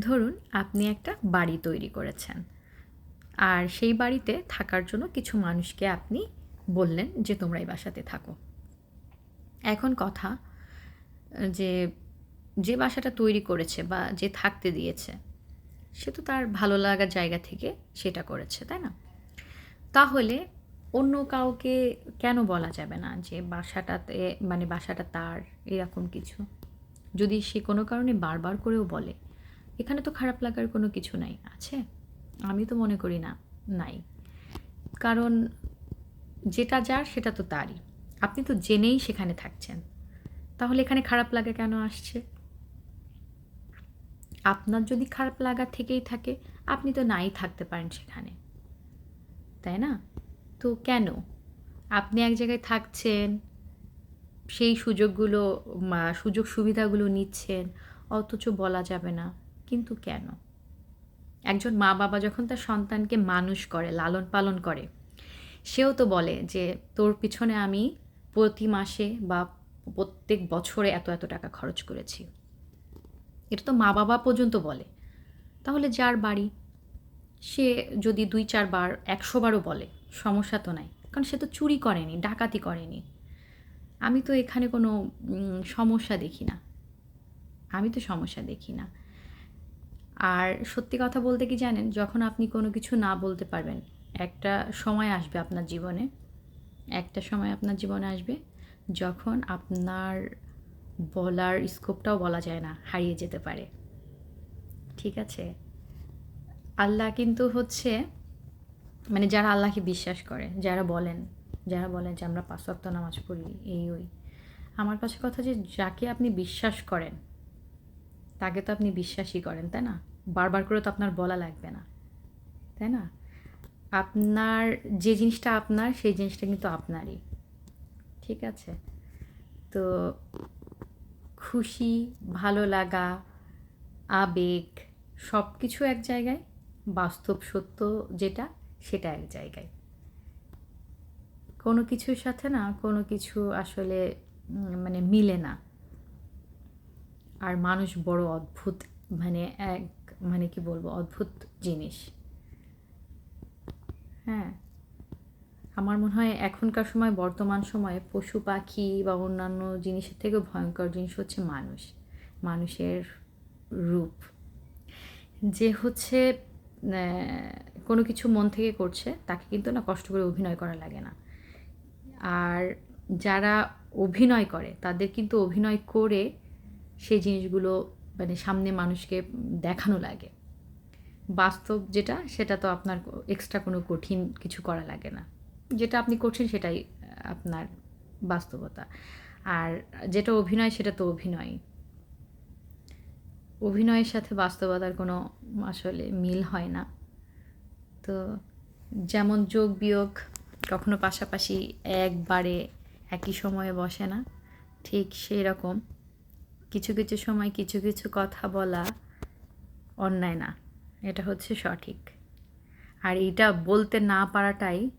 ধরুন, আপনি একটা বাড়ি তৈরি করেছেন। আর সেই বাড়িতে থাকার জন্য কিছু মানুষকে আপনি বললেন যে, তোমরা এই বাসাতে থাকো। এখন কথা, যে যে বাসাটা তৈরি করেছে বা যে থাকতে দিয়েছে, সে তো তার ভালো লাগার জায়গা থেকে সেটা করেছে, তাই না? তাহলে অন্য কাউকে কেন বলা যাবে না যে, বাসাটাতে মানে বাসাটা তার, এরকম কিছু? যদি সে কোনো কারণে বারবার করেও বলে এখানে তো খারাপ লাগার কোনো কিছু নাই। আছে? আমি তো মনে করি না, নাই। কারণ যেটা যার, সেটা তো তারই। আপনি তো জেনেই সেখানে থাকছেন। তাহলে এখানে খারাপ লাগা কেন আসছে? আপনার যদি খারাপ লাগা থেকেই থাকে, আপনি তো নাই থাকতে পারেন সেখানে। তাই না? তো কেন? আপনি এক জায়গায় থাকছেন, সেই সুযোগগুলো সুযোগ সুবিধাগুলো নিচ্ছেন, অথচ বলা যাবে না। কিন্তু কেন? একজন মা বাবা যখন তার সন্তানকে মানুষ করে, লালন পালন করে, সেও তো বলে যে, তোর পিছনে আমি প্রতি মাসে বা প্রত্যেক বছরে এত এত টাকা খরচ করেছি। এটা তো মা বাবা পর্যন্ত বলে। তাহলে যার বাড়ি? সে যদি দুই চারবার একশো বারও বলে, সমস্যা তো নাই। কারণ সে তো চুরি করেনি, ডাকাতি করেনি। আমি তো এখানে কোনো সমস্যা দেখি না। আমি তো সমস্যা দেখি না। আর সত্যি কথা বলতে কি জানেন, যখন আপনি কোনো কিছু না বলতে পারবেন, একটা সময় আসবে আপনার জীবনে, একটা সময় আপনার জীবনে আসবে যখন আপনার বলার স্কোপটাও বলা যায় না, হারিয়ে যেতে পারে। ঠিক আছে? আল্লাহ কিন্তু হচ্ছে মানে যারা আল্লাহকে বিশ্বাস করে, যারা বলেন যারা বলেন যে আমরা পাঁচ নামাজ পড়ি, এই ওই। আমার কাছে কথা যে যাকে আপনি বিশ্বাস করেন তাকে তো আপনি বিশ্বাসই করেন, তাই না? বারবার করে তো আপনার বলা লাগবে না, তাই না? আপনার যে জিনিসটা আপনার, সেই জিনিসটা কিন্তু আপনারই, ঠিক আছে? তো খুশি, ভালো লাগা, আবেগ সব কিছু এক জায়গায়, বাস্তব সত্য যেটা, সেটা এক জায়গায়। কোনো কিছুর সাথে না, কোনো কিছু আসলে মানে মিলে না। আর মানুষ বড় অদ্ভুত মানে এক মানে কি বলব, অদ্ভুত জিনিস। হ্যাঁ। আমার মনে হয় এখনকার সময়, বর্তমান সময়ে পশু পাখি বা অন্যান্য জিনিসের থেকেও ভয়ঙ্কর জিনিস হচ্ছে মানুষ, মানুষের রূপ। যে হচ্ছে কোনো কিছু মন থেকে করছে, তাকে কিন্তু না কষ্ট করে অভিনয় করা লাগে না। আর যারা অভিনয় করে, তাদের কিন্তু অভিনয় করে সেই জিনিসগুলো মানে সামনে মানুষকে দেখানো লাগে। বাস্তব যেটা, সেটা তো আপনার এক্সট্রা কোনো কঠিন কিছু করা লাগে না। যেটা আপনি করছেন সেটাই আপনার বাস্তবতা। আর যেটা অভিনয়, সেটা তো অভিনয়। অভিনয়ের সাথে বাস্তবতার কোনো আসলে মিল হয় না। তো যেমন যোগ বিয়োগ কখনো পাশাপাশি একবারে একই সময়ে বসে না, ঠিক সেই রকম কিছু কিছু সময় কিছু কিছু কথা বলা অন্যায় না। এটা হচ্ছে সঠিক। আর এটা বলতে না পারাটাই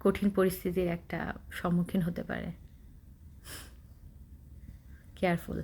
কঠিন পরিস্থিতির একটা সম্মুখীন হতে পারে। কেয়ারফুল